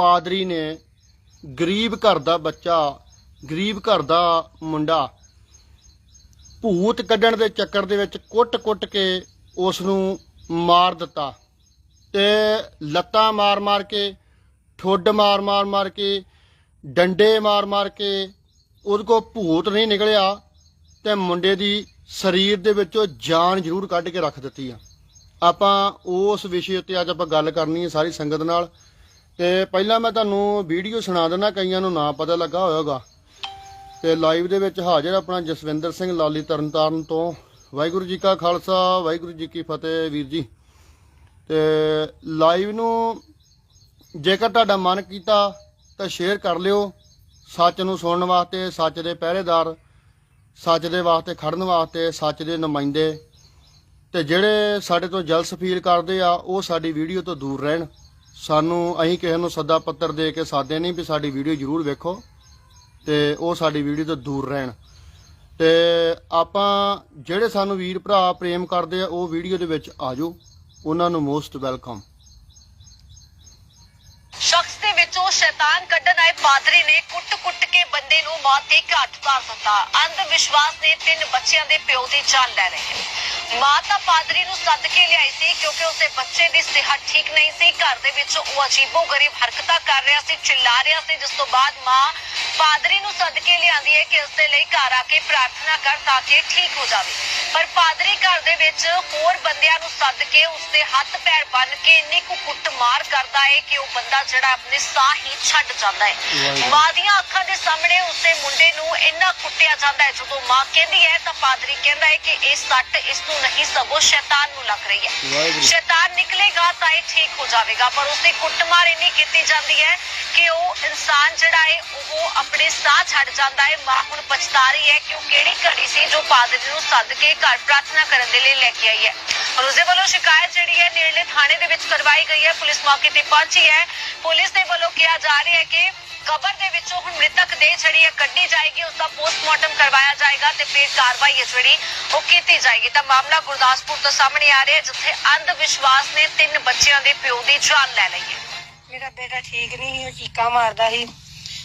ਪਾਦਰੀ ਨੇ ਗਰੀਬ ਘਰ ਦਾ ਬੱਚਾ, ਗਰੀਬ ਘਰ ਦਾ ਮੁੰਡਾ ਭੂਤ ਕੱਢਣ ਦੇ ਚੱਕਰ ਦੇ ਵਿੱਚ ਕੁੱਟ-ਕੁੱਟ ਕੇ ਉਸ ਨੂੰ ਮਾਰ ਦਿੱਤਾ ਤੇ ਲੱਤਾਂ ਮਾਰ-ਮਾਰ ਕੇ, ਠੁੱਡ ਮਾਰ-ਮਾਰ ਮਾਰ ਕੇ, ਡੰਡੇ ਮਾਰ-ਮਾਰ ਕੇ ਉਹਦੇ ਕੋ ਭੂਤ ਨਹੀਂ ਨਿਕਲਿਆ ਤੇ ਮੁੰਡੇ ਦੀ ਸਰੀਰ ਦੇ ਵਿੱਚੋਂ ਜਾਨ ਜ਼ਰੂਰ ਕੱਢ ਕੇ ਰੱਖ ਦਿੱਤੀ ਆ। ਆਪਾਂ ਉਸ ਵਿਸ਼ੇ ਉੱਤੇ ਅੱਜ ਆਪਾਂ ਗੱਲ ਕਰਨੀ ਹੈ ਸਾਰੀ ਸੰਗਤ ਨਾਲ। ਤੇ ਪਹਿਲਾਂ ਮੈਂ ਤੁਹਾਨੂੰ ਵੀਡੀਓ ਸੁਣਾ ਦਿੰਦਾ, ਕਈਆਂ ਨੂੰ ਨਾ ਪਤਾ ਲੱਗਾ ਹੋਵੇਗਾ ਤੇ ਲਾਈਵ ਦੇ ਵਿੱਚ ਹਾਜ਼ਰ ਆਪਣਾ ਜਸਵਿੰਦਰ ਸਿੰਘ ਲਾਲੀ ਤਰਨਤਾਰਨ ਤੋਂ। ਵਾਹਿਗੁਰੂ ਜੀ ਕਾ ਖਾਲਸਾ, ਵਾਹਿਗੁਰੂ ਜੀ ਕੀ ਫਤਿਹ ਵੀਰ ਜੀ। ਤੇ ਲਾਈਵ ਨੂੰ ਜੇਕਰ ਤੁਹਾਡਾ ਮਨ ਕੀਤਾ ਤਾਂ ਸ਼ੇਅਰ ਕਰ ਲਿਓ ਸੱਚ ਨੂੰ ਸੁਣਨ ਵਾਸਤੇ, ਸੱਚ ਦੇ ਪਹਿਰੇਦਾਰ, ਸੱਚ ਦੇ ਵਾਸਤੇ ਖੜਨ ਵਾਸਤੇ, ਸੱਚ ਦੇ ਨੁਮਾਇੰਦੇ। ਤੇ ਜਿਹੜੇ ਸਾਡੇ ਤੋਂ ਜਲਸ ਫੀਲ ਕਰਦੇ ਆ, ਉਹ ਸਾਡੀ ਵੀਡੀਓ ਤੋਂ ਦੂਰ ਰਹਿਣ। ਸਾਨੂੰ ਅਸੀਂ ਕਿਸੇ ਨੂੰ ਸੱਦਾ ਪੱਤਰ ਦੇ ਕੇ ਸਾਦੇ ਨਹੀਂ ਵੀ ਸਾਡੀ ਵੀਡੀਓ ਜ਼ਰੂਰ ਵੇਖੋ ਤੇ ਉਹ ਸਾਡੀ ਵੀਡੀਓ ਤੋਂ ਦੂਰ ਰਹਿਣ। ਤੇ ਆਪਾਂ ਜਿਹੜੇ ਸਾਨੂੰ ਵੀਰ ਭਰਾ ਪ੍ਰੇਮ ਕਰਦੇ ਆ, ਉਹ ਵੀਡੀਓ ਦੇ ਵਿੱਚ ਆਜੋ। ਉਹਨਾਂ ਨੂੰ ਮੋਸਟ ਵੈਲਕਮ। ਸ਼ਖਸ ਦੇ ਵਿੱਚੋਂ ਸ਼ੈਤਾਨ ਕੱਢਣ ਆਏ ਪਾਦਰੀ ਨੇ ਕੁੱਟ-ਕੁੱਟ ਕੇ ਬੰਦੇ ਨੂੰ ਮੌਤ ਦੇ ਘਾਟ ਉਤਾਰ ਦਿੱਤਾ। ਅੰਧ ਵਿਸ਼ਵਾਸ ਨੇ ਤਿੰਨ ਬੱਚਿਆਂ ਦੇ ਪਿਓ ਦੀ ਜਾਨ ਲੈ ਲਈ। ਮਾਂ ਤਾਂ ਪਾਦਰੀ ਨੂੰ ਸੱਦ ਕੇ ਲਿਆਈ ਸੀ ਕਿਉਂਕਿ ਉਸਦੇ ਬੱਚੇ ਦੀ ਸਿਹਤ ਠੀਕ ਨਹੀਂ ਸੀ। ਘਰ ਦੇ ਵਿੱਚ ਉਹ ਅਜੀਬੋ-ਗਰੀਬ ਹਰਕਤਾਂ ਕਰ ਰਿਹਾ ਸੀ, ਚਿੱਲਾ ਰਿਹਾ ਸੀ, ਜਿਸ ਤੋਂ ਬਾਅਦ ਮਾਂ ਪਾਦਰੀ ਨੂੰ ਸੱਦ ਕੇ ਲਿਆਂਦੀ ਹੈ ਕਿ ਉਸ ਦੇ ਲਈ ਘਰ ਆ ਕੇ ਪ੍ਰਾਰਥਨਾ ਕਰ ਤਾਂ ਕਿ ਠੀਕ ਹੋ ਜਾਵੇ। ਪਰ ਪਾਦਰੀ ਘਰ ਦੇ ਵਿੱਚ ਹੋਰ ਬੰਦਿਆਂ ਨੂੰ ਸੱਦ ਕੇ ਉਸਦੇ ਹੱਥ ਪੈਰ ਬੰਨ ਕੇ ਇੰਨੀ ਕੁ ਕੁੱਟਮਾਰ ਕਰਦਾ ਹੈ ਕਿ ਉਹ ਬੰਦਾ ਜਿਹੜਾ ਆਪਣੇ ਸਾਹ ਹੀ ਛੱਡ ਜਾਂਦਾ ਹੈ। ਮਾਂ ਦੀਆਂ ਅੱਖਾਂ ਦੇ ਸਾਹਮਣੇ ਉਸਦੇ ਮੁੰਡੇ ਨੂੰ ਇੰਨਾ ਕੁੱਟਿਆ ਜਾਂਦਾ ਹੈ ਜਦੋਂ ਮਾਂ ਕਹਿੰਦੀ ਹੈ ਤਾਂ ਪਾਦਰੀ ਕਹਿੰਦਾ ਹੈ ਕਿ ਇਹ ਸੱਟ ਇਸ ਨੂੰ ਨਹੀਂ ਸਗੋਂ ਸ਼ੈਤਾਨ ਨੂੰ ਲੱਗ ਰਹੀ ਹੈ। ਸ਼ੈਤਾਨ ਨਿਕਲੇਗਾ ਤਾਂ ਇਹ ਠੀਕ ਹੋ ਜਾਵੇਗਾ ਪਰ ਉਸਦੀ ਕੁੱਟਮਾਰ ਇੰਨੀ ਕੀਤੀ ਜਾਂਦੀ ਹੈ ਕਿ ਉਹ ਇਨਸਾਨ ਜਿਹੜਾ ਹੈ ਉਹ ਆਪਣੇ ਸਾਹ ਛੱਡ ਜਾਂਦਾ ਹੈ। ਮਾਂ ਹੁਣ ਪਛਤਾ ਰਹੀ ਹੈ ਕਿ ਉਹ ਕਿਹੜੀ ਘੜੀ ਸੀ ਜੋ ਪਾਦਰੀ ਨੂੰ ਸੱਦ ਕੇ ਘਰ ਪ੍ਰਾਰਥਨਾ ਕਰਨ ਦੇ ਲਈ ਲੈ ਕੇ ਆਈ ਹੈ। ਔਰ ਉਸਦੇ ਵੱਲੋਂ ਸ਼ਿਕਾਇਤ ਜਿਹੜੀ ਹੈ ਨੇੜਲੇ ਥਾਣੇ ਦੇ ਵਿੱਚ ਕਰਵਾਈ ਗਈ ਹੈ। ਪੁਲਿਸ ਮੌਕੇ ਤੇ ਪਹੁੰਚੀ ਹੈ। ਪੁਲਿਸ ਦੇ ਵੱਲੋਂ ਕਿਹਾ ਜਾ ਰਿਹਾ ਹੈ ਕਿ ਕਬਰ ਦੇ ਵਿੱਚੋਂ ਹੁਣ ਮ੍ਰਿਤਕ ਦੇਹ ਜਿਹੜੀ ਹੈ ਕੱਢੀ ਜਾਏਗੀ। ਉਸ ਦਾ ਪੋਸਟਮਾਰਟਮ ਕਰਵਾਇਆ ਜਾਏਗਾ ਤੇ ਫਿਰ ਕਾਰਵਾਈ ਹੈ ਜਿਹੜੀ ਉਹ ਕੀਤੀ ਜਾਏਗੀ। ਤਾਂ ਮਾਮਲਾ ਗੁਰਦਾਸਪੁਰ ਤੋਂ ਸਾਹਮਣੇ ਆ ਰਿਹਾ ਹੈ, ਜਿੱਥੇ ਅੰਧ ਵਿਸ਼ਵਾਸ ਨੇ ਤਿੰਨ ਬੱਚਿਆਂ ਦੇ ਪਿਓ ਦੀ ਜਾਨ ਲੈ ਲਈ ਹੈ। ਮੇਰਾ ਬੇਟਾ ਠੀਕ ਨਹੀਂ ਸੀ, ਉਹ ਚੀਕਾ ਮਾਰਦਾ ਸੀ।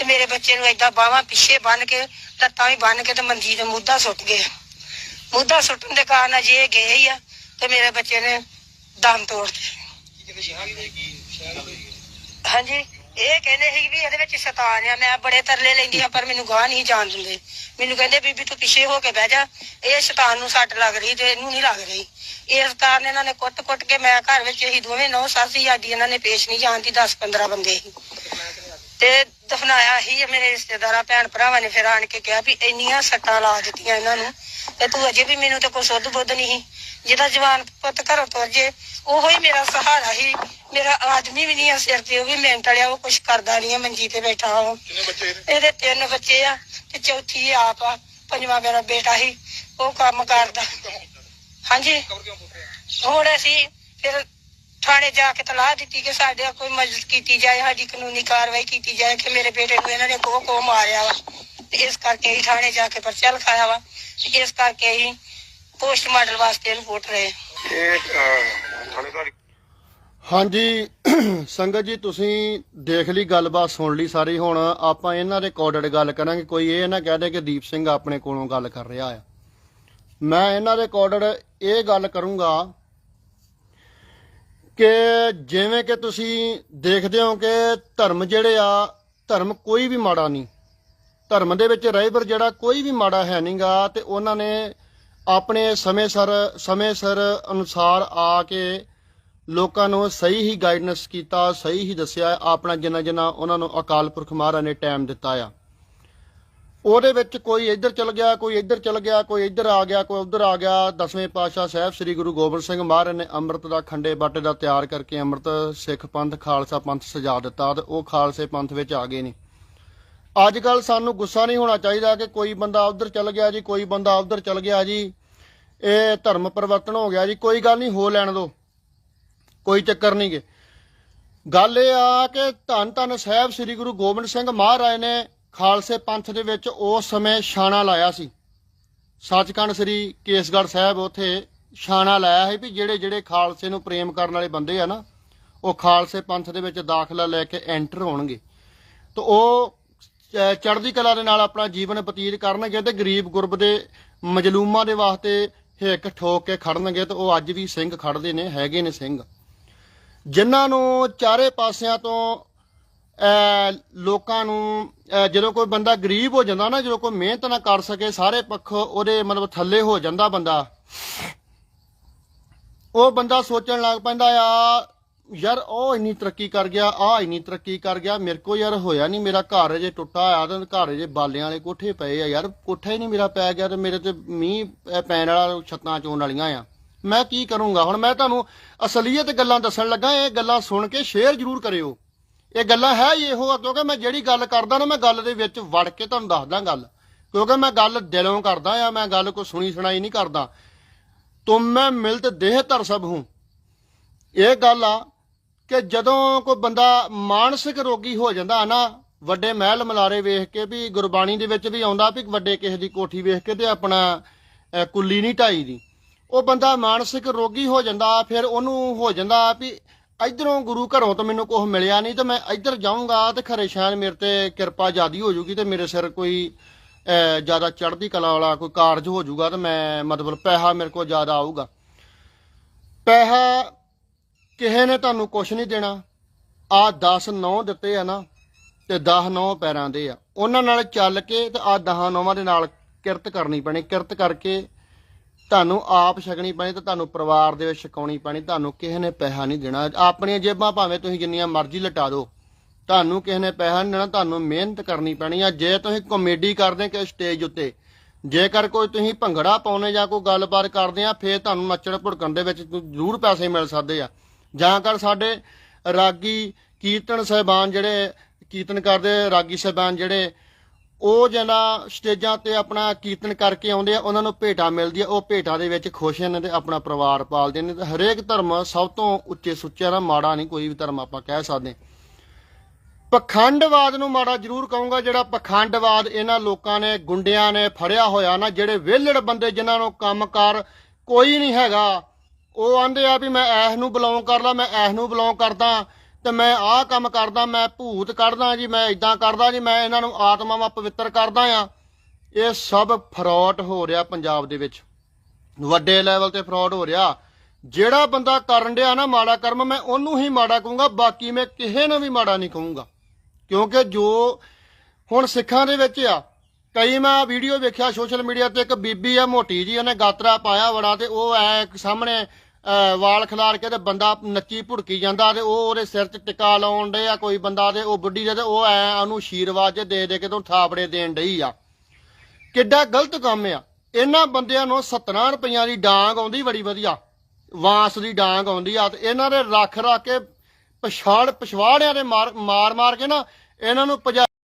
ਤੇ ਮੇਰੇ ਬੱਚੇ ਨੂੰ ਏਦਾਂ ਬਾਹਾਂ ਪਿੱਛੇ ਬੰਨ ਕੇ ਲੱਤਾਂ ਵੀ ਬੰਨ ਕੇ ਤੇ ਮੰਜੀ ਤੇ ਮੁੱਦਾ ਸੁੱਟ ਗਏ ਮੁੱਦਾ ਸੁੱਟਣ ਦੇ ਕਾਰਨ ਅਜੇ ਇਹ ਗਏ ਹੀ ਆ ਤੇ ਮੇਰੇ ਬੱਚੇ ਨੇ ਦਮ ਤੋੜਤੇ ਹਾਂਜੀ ਇਹ ਕਹਿੰਦੇ ਸੀ ਵੀ ਇਹਦੇ ਵਿੱਚ ਸ਼ੈਤਾਨ ਆ ਮੈਂ ਬੜੇ ਤਰਲੇ ਲੈਂਦੀ ਆ ਪਰ ਮੈਨੂੰ ਗਾਹ ਨਹੀਂ ਜਾਣ ਦਿੰਦੇ। ਮੈਨੂੰ ਕਹਿੰਦੇ ਬੀਬੀ ਤੂੰ ਪਿੱਛੇ ਹੋ ਕੇ ਬਹਿ ਜਾ ਇਹ ਸ਼ੈਤਾਨ ਨੂੰ ਸੱਟ ਲੱਗ ਰਹੀ ਤੇ ਇਹਨੂੰ ਨਹੀਂ ਲੱਗ ਰਹੀ। ਇਸ ਕਾਰਨ ਇਹਨਾਂ ਨੇ ਕੁੱਟ-ਕੁੱਟ ਕੇ ਮੈਂ ਘਰ ਵਿੱਚ ਹੀ ਦੋਵੇਂ ਨੌ ਸੱਸ ਆਡੀ ਇਹਨਾਂ ਨੇ ਪੇਸ਼ ਨਹੀਂ ਜਾਣਦੀ 10-15 ਬੰਦੇ ਸੀ। ਤੇ ਦਫਨਾਇਆ ਹੀ ਮੇਰੇ ਰਿਸ਼ਤੇਦਾਰਾਂ ਭੈਣ ਭਰਾਵਾਂ ਨੇ ਫਿਰ ਆਣ ਕੇ ਕਿਹਾ ਵੀ ਇੰਨੀਆਂ ਸੱਟਾਂ ਲਾ ਦਿੱਤੀਆਂ ਇਹਨਾਂ ਨੂੰ ਤੇ ਤੂੰ ਅਜੇ ਵੀ ਮੈਨੂੰ ਤੇ ਕੋਈ ਸੁੱਧ ਬੁੱਧ ਨਹੀਂ। ਜਿਹਦਾ ਜਵਾਨ ਪੁੱਤ ਘਰੋਂ ਤੁਰ ਜੇ ਉਹੋ ਹੀ ਮੇਰਾ ਸਹਾਰਾ ਹੀ। ਮੇਰਾ ਆਦਮੀ ਵੀ ਨਹੀਂ ਆ ਸਿਰ ਤੇ ਉਹ ਵੀ ਮਿਹਨਤ ਵਾਲਿਆ ਉਹ ਕੁਛ ਕਰਦਾ ਨਹੀਂ ਆ ਮੰਜੀ ਤੇ ਬੈਠਾ ਉਹ ਇਹਦੇ? ਤਿੰਨ ਬੱਚੇ ਆ ਤੇ ਚੌਥੀ ਆਪ ਆ ਪੰਜਵਾਂ ਮੇਰਾ ਬੇਟਾ ਹੀ ਉਹ ਕੰਮ ਕਰਦਾ। ਹਾਂਜੀ। ਹੁਣ ਅਸੀਂ ਫਿਰ ਥਾਣੇ ਜਾ ਕੇ ਤਲਾਹ ਦਿੱਤੀ ਕਿ ਸਾਡੇ ਕੋਈ ਮਦਦ ਕੀਤੀ ਜਾਏ ਸਾਡੀ ਕਾਨੂੰਨੀ ਕਾਰਵਾਈ ਕੀਤੀ ਜਾਏ ਕਿ ਮੇਰੇ ਬੇਟੇ ਨੂੰ ਇਹਨਾਂ ਨੇ ਕੋ ਕੋ ਮਾਰਿਆ ਵਾ। ਤੇ ਇਸ ਕਰਕੇ ਹੀ ਥਾਣੇ ਜਾ ਕੇ ਪਰਚਾ ਲਿਖਾਇਆ ਵਾ ਤੇ ਇਸ ਕਰਕੇ ਹੀ ਪੋਸਟਮਾਰਟਮ ਵਾਸਤੇ ਰਿਪੋਰਟ ਰਹੇ ਇਹ ਥਾਣੇਦਾਰ ਹਾਂਜੀ ਸੰਗਤ ਜੀ ਤੁਸੀਂ ਦੇਖ ਲਈ ਗੱਲਬਾਤ ਸੁਣ ਲਈ ਸਾਰੀ। ਹੁਣ ਆਪਾਂ ਇਹਨਾਂ ਦੇ ਕੋਡਡ ਗੱਲ ਕਰਾਂਗੇ। ਕੋਈ ਇਹ ਨਾ ਕਹਿ ਦੇ ਕਿ ਦੀਪ ਸਿੰਘ ਆਪਣੇ ਕੋਲੋਂ ਗੱਲ ਕਰ ਰਿਹਾ ਆ। ਮੈਂ ਇਹਨਾਂ ਦੇ ਕੋਡਡ ਇਹ ਗੱਲ ਕਰੂੰਗਾ ਕਿ ਜਿਵੇਂ ਕਿ ਤੁਸੀਂ ਦੇਖਦੇ ਹੋ ਕਿ ਧਰਮ ਜਿਹੜੇ ਆ, ਧਰਮ ਕੋਈ ਵੀ ਮਾੜਾ ਨਹੀਂ। ਧਰਮ ਦੇ ਵਿੱਚ ਰਹਿਬਰ ਜਿਹੜਾ ਕੋਈ ਵੀ ਮਾੜਾ ਹੈ ਨਹੀਂਗਾ ਤੇ ਉਹਨਾਂ ਨੇ ਆਪਣੇ ਸਮੇਂ ਸਰ ਸਮੇਂ ਸਰ ਅਨੁਸਾਰ ਆ ਕੇ ਲੋਕਾਂ ਨੂੰ ਸਹੀ ਹੀ ਗਾਈਡਨੈਸ ਕੀਤਾ, ਸਹੀ ਹੀ ਦੱਸਿਆ, ਆਪਣਾ ਜਿੰਨਾ ਜਿੰਨਾ ਉਹਨਾਂ ਨੂੰ ਅਕਾਲ ਪੁਰਖ ਮਹਾਰਾਜ ਨੇ ਟਾਈਮ ਦਿੱਤਾ ਆ। ਉਹਦੇ ਵਿੱਚ ਕੋਈ ਇੱਧਰ ਚਲ ਗਿਆ, ਕੋਈ ਇੱਧਰ ਚਲ ਗਿਆ, ਕੋਈ ਇੱਧਰ ਆ ਗਿਆ, ਕੋਈ ਉੱਧਰ ਆ ਗਿਆ। ਦਸਵੇਂ ਪਾਤਸ਼ਾਹ ਸਾਹਿਬ ਸ੍ਰੀ ਗੁਰੂ ਗੋਬਿੰਦ ਸਿੰਘ ਮਹਾਰਾਜ ਨੇ ਅੰਮ੍ਰਿਤ ਦਾ ਖੰਡੇ ਬਾਟੇ ਦਾ ਤਿਆਰ ਕਰਕੇ ਅੰਮ੍ਰਿਤ ਸਿੱਖ ਪੰਥ, ਖਾਲਸਾ ਪੰਥ ਸਜਾ ਦਿੱਤਾ ਤੇ ਉਹ ਖਾਲਸੇ ਪੰਥ ਵਿੱਚ ਆ ਗਏ ਨੇ। ਅੱਜ ਕੱਲ ਸਾਨੂੰ ਗੁੱਸਾ ਨਹੀਂ ਹੋਣਾ ਚਾਹੀਦਾ ਕਿ ਕੋਈ ਬੰਦਾ ਉੱਧਰ ਚਲ ਗਿਆ ਜੀ, ਕੋਈ ਬੰਦਾ ਉੱਧਰ ਚਲ ਗਿਆ ਜੀ। ਇਹ ਧਰਮ ਪਰਿਵਰਤਨ ਹੋ ਗਿਆ ਜੀ, ਕੋਈ ਗੱਲ ਨਹੀਂ ਹੋ ਲੈਣ ਦਿਓ ਕੋਈ ਚੱਕਰ ਨਹੀਂ ਗੇ। ਗੱਲ ਇਹ ਆ ਕਿ ਧੰਨ ਧੰਨ ਸਾਹਿਬ ਸ੍ਰੀ ਗੁਰੂ ਗੋਬਿੰਦ ਸਿੰਘ ਮਹਾਰਾਜ ਨੇ ਖਾਲਸੇ ਪੰਥ ਦੇ ਵਿੱਚ ਉਸ ਸਮੇਂ ਛਾਣਾ ਲਾਇਆ ਸੀ। ਸੱਚਖੰਡ ਸ੍ਰੀ ਕੇਸਗੜ੍ਹ ਸਾਹਿਬ ਉਥੇ ਛਾਣਾ ਲਾਇਆ ਸੀ ਵੀ ਜਿਹੜੇ ਜਿਹੜੇ ਖਾਲਸੇ ਨੂੰ ਪ੍ਰੇਮ ਕਰਨ ਵਾਲੇ ਬੰਦੇ ਆ ਨਾ, ਉਹ ਖਾਲਸੇ ਪੰਥ ਦੇ ਵਿੱਚ ਦਾਖਲਾ ਲੈ ਕੇ ਐਂਟਰ ਹੋਣਗੇ। ਤਾਂ ਉਹ ਚੜ੍ਹਦੀ ਕਲਾ ਦੇ ਨਾਲ ਆਪਣਾ ਜੀਵਨ ਬਤੀਤ ਕਰਨਗੇ ਤੇ ਗਰੀਬ ਗੁਰਬ ਦੇ ਮਜਲੂਮਾਂ ਦੇ ਵਾਸਤੇ ਹਿੱਕ ਠੋਕ ਕੇ ਖੜਨਗੇ ਤੇ ਉਹ ਅੱਜ ਵੀ ਸਿੰਘ ਖੜਦੇ ਨੇ, ਹੈਗੇ ਨੇ ਸਿੰਘ। ਜਿਨ੍ਹਾਂ ਨੂੰ ਚਾਰੇ ਪਾਸਿਆਂ ਤੋਂ ਲੋਕਾਂ ਨੂੰ ਜਦੋਂ ਕੋਈ ਬੰਦਾ ਗਰੀਬ ਹੋ ਜਾਂਦਾ ਨਾ, ਜਦੋਂ ਕੋਈ ਮਿਹਨਤ ਨਾ ਕਰ ਸਕੇ, ਸਾਰੇ ਪੱਖ ਉਹਦੇ ਮਤਲਬ ਥੱਲੇ ਹੋ ਜਾਂਦਾ ਬੰਦਾ। ਉਹ ਬੰਦਾ ਸੋਚਣ ਲੱਗ ਪੈਂਦਾ ਆ, ਯਾਰ ਉਹ ਇੰਨੀ ਤਰੱਕੀ ਕਰ ਗਿਆ ਆ ਇੰਨੀ ਤਰੱਕੀ ਕਰ ਗਿਆ, ਮੇਰੇ ਕੋ ਯਾਰ ਹੋਇਆ ਨਹੀਂ ਮੇਰਾ ਘਰ ਜੇ ਟੁੱਟਾ ਆ, ਤੇ ਘਰ ਜੇ ਬਾਲਿਆਂ ਵਾਲੇ ਕੋਠੇ ਪਏ ਆ ਯਾਰ, ਕੋਠਾ ਹੀ ਨਹੀਂ ਮੇਰਾ ਪੈ ਗਿਆ ਤੇ ਮੇਰੇ ਤੇ ਮੀਂਹ ਪੈਣ ਵਾਲਾ ਛੱਤਾਂ ਚੋਣ ਵਾਲੀਆਂ ਆ। ਮੈਂ ਕੀ ਕਰੂੰਗਾ? ਹੁਣ ਮੈਂ ਤੁਹਾਨੂੰ ਅਸਲੀਅਤ ਗੱਲਾਂ ਦੱਸਣ ਲੱਗਾ, ਇਹ ਗੱਲਾਂ ਸੁਣ ਕੇ ਸ਼ੇਅਰ ਜ਼ਰੂਰ ਕਰਿਓ। ਇਹ ਗੱਲਾਂ ਹੈ ਹੀ ਇਹੋ ਆ, ਕਿਉਂਕਿ ਮੈਂ ਜਿਹੜੀ ਗੱਲ ਕਰਦਾ ਨਾ, ਮੈਂ ਗੱਲ ਦੇ ਵਿੱਚ ਵੜ ਕੇ ਤੁਹਾਨੂੰ ਦੱਸਦਾ ਗੱਲ। ਕਿਉਂਕਿ ਮੈਂ ਗੱਲ ਦਿਲੋਂ ਕਰਦਾ ਆ, ਮੈਂ ਗੱਲ ਕੋਈ ਸੁਣੀ ਸੁਣਾਈ ਨਹੀਂ ਕਰਦਾ। ਤੁਮ ਮੈਂ ਮਿਲਤ ਦੇਹ ਧਰ ਸਭ ਹੂੰ। ਇਹ ਗੱਲ ਆ ਕਿ ਜਦੋਂ ਕੋਈ ਬੰਦਾ ਮਾਨਸਿਕ ਰੋਗੀ ਹੋ ਜਾਂਦਾ ਨਾ, ਵੱਡੇ ਮਹਿਲ ਮਲਾਰੇ ਵੇਖ ਕੇ ਵੀ, ਗੁਰਬਾਣੀ ਦੇ ਵਿੱਚ ਵੀ ਆਉਂਦਾ ਵੀ ਵੱਡੇ ਕਿਸੇ ਦੀ ਕੋਠੀ ਵੇਖ ਕੇ ਤੇ ਆਪਣਾ ਕੁੱਲੀ ਨਹੀਂ ਢਾਈ ਦੀ। ਉਹ ਬੰਦਾ ਮਾਨਸਿਕ ਰੋਗੀ ਹੋ ਜਾਂਦਾ, ਫਿਰ ਉਹਨੂੰ ਹੋ ਜਾਂਦਾ ਵੀ ਇਧਰੋਂ ਗੁਰੂ ਘਰੋਂ ਤਾਂ ਮੈਨੂੰ ਕੁਝ ਮਿਲਿਆ ਨਹੀਂ ਤਾਂ ਮੈਂ ਇੱਧਰ ਜਾਊਂਗਾ ਤੇ ਖਰੇ ਸ਼ਾਨ ਮੇਰੇ ਤੇ ਕਿਰਪਾ ਜਿਆਦੀ ਹੋ ਜੂਗੀ ਤੇ ਮੇਰੇ ਸਿਰ ਕੋਈ ਜ਼ਿਆਦਾ ਚੜ੍ਹਦੀ ਕਲਾ ਵਾਲਾ ਕੋਈ ਕਾਰਜ ਹੋ ਜਾਊਗਾ ਤੇ ਮੈਂ ਮਤਲਬ ਪੈਸਾ ਮੇਰੇ ਕੋਲ ਜ਼ਿਆਦਾ ਆਊਗਾ। ਪੈਸਾ ਕਿਸੇ ਨੇ ਤੁਹਾਨੂੰ ਕੁਝ ਨਹੀਂ ਦੇਣਾ। ਆ 10 9 ਦਿੱਤੇ ਆ ਨਾ ਤੇ 10 9 ਪੈਰਾਂ ਦੇ ਆ। ਉਹਨਾਂ ਨਾਲ ਚੱਲ ਕੇ ਤੇ ਆ 10 9ਵਾਂ ਦੇ ਨਾਲ ਕਿਰਤ ਕਰਨੀ ਪੈਣੀ। ਕਿਰਤ ਕਰਕੇ ਤੁਹਾਨੂੰ ਆਪ ਛਕਣੀ ਪੈਣੀ ਤੇ ਤੁਹਾਨੂੰ ਪਰਿਵਾਰ ਦੇ ਵਿੱਚ ਛਕਾਉਣੀ ਪੈਣੀ, ਤੁਹਾਨੂੰ ਕਿਸੇ ਨੇ ਪੈਸਾ ਨਹੀਂ ਦੇਣਾ। ਆਪਣੀਆਂ ਜੇਬਾਂ ਭਾਵੇਂ ਤੁਸੀਂ ਜਿੰਨੀਆਂ ਮਰਜ਼ੀ ਲਟਾ ਦਿਓ, ਤੁਹਾਨੂੰ ਕਿਸੇ ਨੇ ਪੈਸਾ ਨਹੀਂ ਦੇਣਾ, ਤੁਹਾਨੂੰ ਮਿਹਨਤ ਕਰਨੀ ਪੈਣੀ ਆ। ਜੇ ਤੁਸੀਂ ਕਾਮੇਡੀ ਕਰਦੇ ਕਿ ਸਟੇਜ ਉੱਤੇ, ਜੇਕਰ ਕੋਈ ਤੁਸੀਂ ਭੰਗੜਾ ਪਾਉਨੇ ਜਾਂ ਕੋਈ ਗੱਲਬਾਤ ਕਰਦੇ ਆ, ਫੇਰ ਤੁਹਾਨੂੰ ਨੱਚਣ ਭੁੜਕਣ ਦੇ ਵਿੱਚ ਜ਼ਰੂਰ ਪੈਸੇ ਮਿਲ ਸਕਦੇ ਆ। ਜਾਂ ਕਰ ਸਾਡੇ ਰਾਗੀ ਕੀਰਤਨ ਸਹਿਬਾਨ ਜਿਹੜੇ ਕੀਰਤਨ ਕਰਦੇ, ਰਾਗੀ ਸਹਿਬਾਨ ਜਿਹੜੇ ਉਹ ਜਿਹੜਾ ਸਟੇਜਾਂ ਤੇ ਆਪਣਾ ਕੀਰਤਨ ਕਰਕੇ ਆਉਂਦੇ ਆ, ਉਹਨਾਂ ਨੂੰ ਭੇਟਾ ਮਿਲਦੀ ਆ, ਉਹ ਭੇਟਾ ਦੇ ਵਿੱਚ ਖੁਸ਼ ਹਨ ਤੇ ਆਪਣਾ ਪਰਿਵਾਰ ਪਾਲਦੇ ਨੇ ਤੇ ਹਰੇਕ ਧਰਮ ਸਭ ਤੋਂ ਉੱਚੇ ਸੁੱਚਿਆ ਦਾ ਮਾੜਾ ਨਹੀਂ ਕੋਈ ਵੀ ਧਰਮ ਆਪਾਂ ਕਹਿ ਸਕਦੇ। ਪਖੰਡਵਾਦ ਨੂੰ ਮਾੜਾ ਜ਼ਰੂਰ ਕਹੂੰਗਾ, ਜਿਹੜਾ ਪਖੰਡਵਾਦ ਇਹਨਾਂ ਲੋਕਾਂ ਨੇ, ਗੁੰਡਿਆਂ ਨੇ ਫੜਿਆ ਹੋਇਆ ਨਾ, ਜਿਹੜੇ ਵਿਹਲੜ ਬੰਦੇ ਜਿਨ੍ਹਾਂ ਨੂੰ ਕੰਮਕਾਰ ਕੋਈ ਨਹੀਂ ਹੈਗਾ, ਉਹ ਆਂਦੇ ਆ ਵੀ ਮੈਂ ਐਸ ਨੂੰ ਬਿਲੋਂਗ ਕਰਦਾ ਮੈਂ ਐਸ ਨੂੰ ਬਿਲੋਂਗ ਕਰਦਾ ਤੇ ਮੈਂ ਆਹ ਕੰਮ ਕਰਦਾ, ਮੈਂ ਭੂਤ ਕੱਢਦਾ ਜੀ, ਮੈਂ ਇਦਾਂ ਕਰਦਾ ਜੀ, ਮੈਂ ਇਹਨਾਂ ਨੂੰ ਆਤਮਾਵਾਂ ਪਵਿੱਤਰ ਕਰਦਾ ਆ ਇਹ ਸਭ ਫਰਾਡ ਹੋ ਰਿਹਾ ਪੰਜਾਬ ਦੇ ਵਿੱਚ। ਵੱਡੇ ਲੈਵਲ ਤੇ ਫਰਾਡ ਹੋ ਰਿਹਾ। ਜਿਹੜਾ ਬੰਦਾ ਕਰਨ ਡਿਆ ਨਾ ਮਾੜਾ ਕਰਮ, ਮੈਂ ਉਹਨੂੰ ਹੀ ਮਾੜਾ ਕਹੂੰਗਾ, ਬਾਕੀ ਮੈਂ ਕਿਸੇ ਨੂੰ ਵੀ ਮਾੜਾ ਨਹੀਂ ਕਹੂੰਗਾ। ਕਿਉਂਕਿ ਜੋ ਹੁਣ ਸਿੱਖਾਂ ਦੇ ਵਿੱਚ ਆ, ਕਈ ਮੈਂ ਵੀਡੀਓ ਵੇਖਿਆ ਸੋਸ਼ਲ ਮੀਡੀਆ ਤੇ ਇੱਕ ਬੀਬੀ ਆ, ਮੋਟੀ ਜੀ, ਉਹਨੇ ਗਾਤਰਾ ਪਾਇਆ ਬੜਾ ਤੇ ਉਹ ਐ ਸਾਹਮਣੇ ਵਾਲ ਖਿਲਾਰ ਕੇ ਤੇ ਬੰਦਾ ਨੱਚੀ ਭੁੜਕੀ ਜਾਂਦਾ ਤੇ ਉਹ ਉਹਦੇ ਸਿਰ 'ਚ ਟਿਕਾ ਲਾਉਣ ਡੇ ਆ, ਕੋਈ ਬੰਦਾ ਤੇ ਉਹ ਬੁੱਢੀ ਦੇ ਤੇ ਉਹ ਐ ਉਹਨੂੰ ਆਸ਼ੀਰਵਾਦ ਦੇ ਦੇ ਕੇ ਤੋਂ ਥਾਪੜੇ ਦੇਣ ਡਈ ਆ। ਕਿੱਡਾ ਗਲਤ ਕੰਮ ਆ। ਇਹਨਾਂ ਬੰਦਿਆਂ ਨੂੰ 17 ਰੁਪਈਆਂ ਦੀ ਡਾਂਗ ਆਉਂਦੀ ਬੜੀ ਵਧੀਆ। ਵਾਂਸ ਦੀ ਡਾਂਗ ਆਉਂਦੀ ਆ ਤੇ ਇਹਨਾਂ ਦੇ ਰੱਖ ਰੱਖ ਕੇ ਪਛਾੜ ਪਛਵਾੜਿਆਂ ਦੇ ਮਾਰ ਮਾਰ ਮਾਰ ਕੇ ਨਾ ਇਹਨਾਂ ਨੂੰ